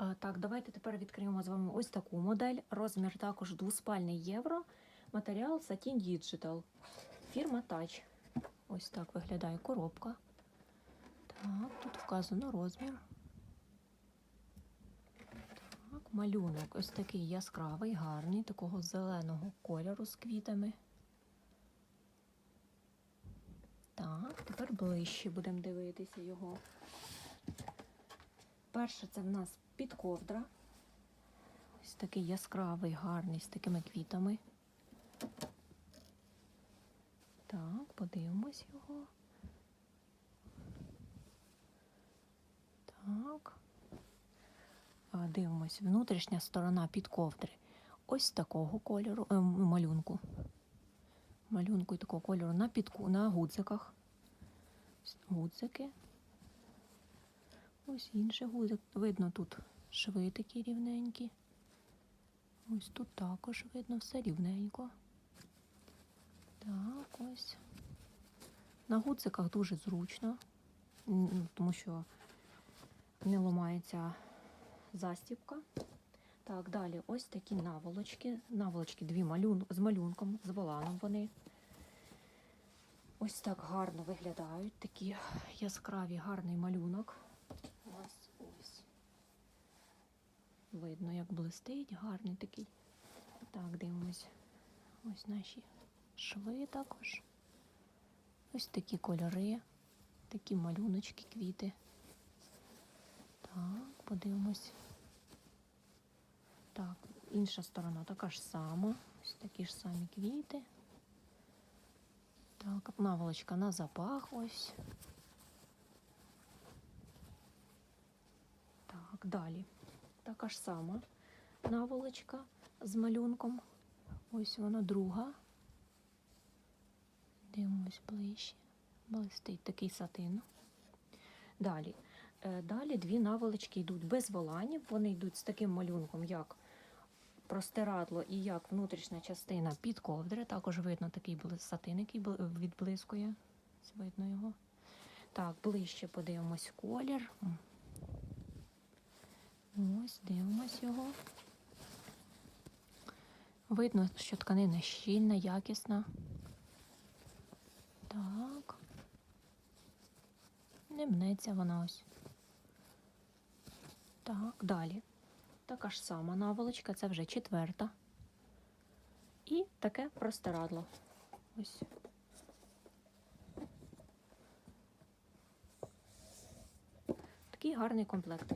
Е, Так, давайте тепер відкриємо з вами ось таку модель. Розмір також двоспальний євро. Матеріал Satin Digital. Фірма Touch. Ось так виглядає коробка. Так, тут вказано розмір. Так, малюнок ось такий яскравий, гарний, такого зеленого кольору з квітами. Так, тепер ближче будемо дивитися його. Перше це в нас підковдра. Ось такий яскравий, гарний, з такими квітами. Так, подивимось його. Так. Дивимось, внутрішня сторона підковдри. Ось такого кольору, е, малюнку. Малюнку і такого кольору на підку, на гудзиках. Гудзики. Ось інший гудзик. Видно тут шви такі рівненькі. Ось тут також видно все рівненько. Так, ось. На гудзиках дуже зручно, тому що не ламається застібка. Так, далі ось такі наволочки. Наволочки дві малюн... з малюнком, з воланом вони. Ось так гарно виглядають. Такі яскраві, гарний малюнок. Ось ось. Видно, як блистить, гарний такий. Так, дивимось. Ось наші шви також. Ось такі кольори, такі малюночки, квіти. Так, подивимось. Так, інша сторона така ж сама. Ось такі ж самі квіти. Так, наволочка на запах ось. Так, далі. Така ж сама наволочка з малюнком. Ось вона друга. Дивимось ближче. Блистить такий сатин. Далі. Е, Далі дві наволочки йдуть без воланів. Вони йдуть з таким малюнком, як простирадло і як внутрішня частина під ковдри. Також видно такий сатин, який відблискує. Видно його. Так, ближче подивимось колір. Ось, дивимось його. Видно, що тканина щільна, якісна. Так. Не мнеться вона ось. Так, далі. Така ж сама наволочка, це вже четверта. І таке простирадло. Ось. Такий гарний комплект.